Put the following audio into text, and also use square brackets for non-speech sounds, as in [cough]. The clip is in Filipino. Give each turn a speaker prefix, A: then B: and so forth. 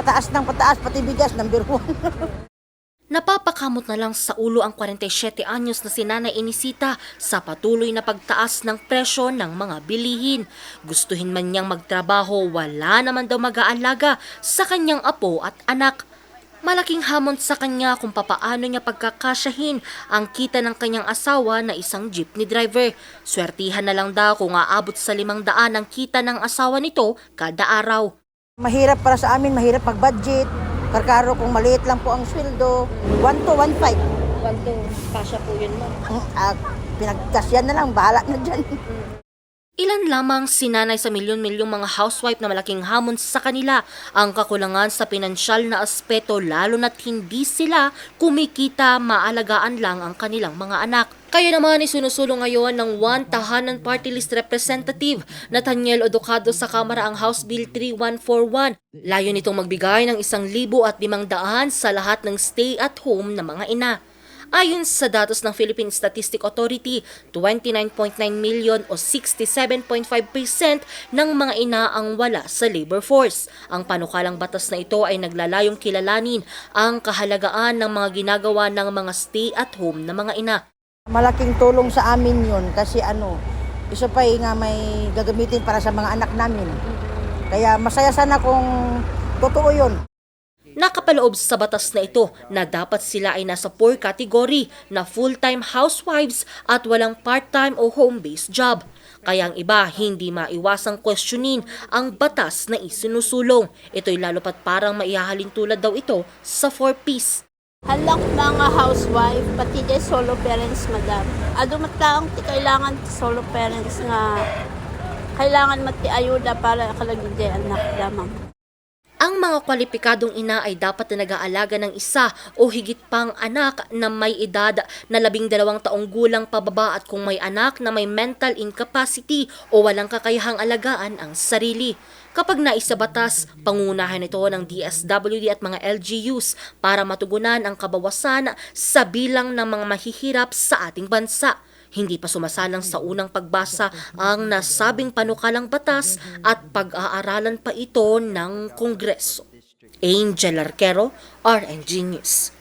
A: pataas ng pataas, pati bigas, number one. [laughs]
B: Napapakamot na lang sa ulo ang 47 anyos na si Nanay Inisita sa patuloy na pagtaas ng presyo ng mga bilihin. Gustuhin man niyang magtrabaho, wala naman daw mag-aalaga sa kanyang apo at anak. Malaking hamon sa kanya kung papaano niya pagkakasyahin ang kita ng kanyang asawa na isang jeepney driver. Swertihan na lang daw kung aabot sa limang daan ang kita ng asawa nito kada araw.
A: Mahirap para sa amin, mahirap pag-budget. Karkaro kung maliit lang po ang sweldo, 1 to 1.5.
B: Ganto, kasya po yun mo.
A: Mm, ah, pinagkasyan na lang, bahala na dyan.
B: Ilan lamang sinanay sa milyon-milyong mga housewife na malaking hamon sa kanila ang kakulangan sa pinansyal na aspeto lalo na't hindi sila kumikita maalagaan lang ang kanilang mga anak. Kaya naman isinusulong ngayon ng One Tahanan Party List Representative Nathaniel Odocado sa Kamara ang House Bill 3141. Layo nitong magbigay ng isang libo at limang daan sa lahat ng stay-at-home na mga ina. Ayon sa datos ng Philippine Statistic Authority, 29.9 million o 67.5% ng mga ina ang wala sa labor force. Ang panukalang batas na ito ay naglalayong kilalanin ang kahalagaan ng mga ginagawa ng mga stay-at-home na mga ina.
A: Malaking tulong sa amin yun kasi ano, isa pa eh nga may gagamitin para sa mga anak namin. Kaya masaya sana kung totoo yun.
B: Nakapaloob sa batas na ito na dapat sila ay nasa 4 category na full-time housewives at walang part-time o home-based job. Kaya ang iba hindi maiwasang questionin ang batas na isinusulong. Ito'y lalo pat parang maihahalin tulad daw ito sa 4-piece.
C: Halak mga housewife, pati di solo parents, madam. Ado matlaang ti kailangan ti solo parents nga kailangan mati ayuda para kalagid di anak damang.
B: Ang mga kwalipikadong ina ay dapat na nag-aalaga ng isa o higit pang anak na may edad na labing dalawang taong gulang pababa at kung may anak na may mental incapacity o walang kakayahang alagaan ang sarili. Kapag naisa batas, pangunahan ito ng DSWD at mga LGUs para matugunan ang kabawasan sa bilang ng mga mahihirap sa ating bansa. Hindi pa sumasalang sa unang pagbasa ang nasabing panukalang batas at pag-aaralan pa ito ng Kongreso. Angel Arquero, RNG News.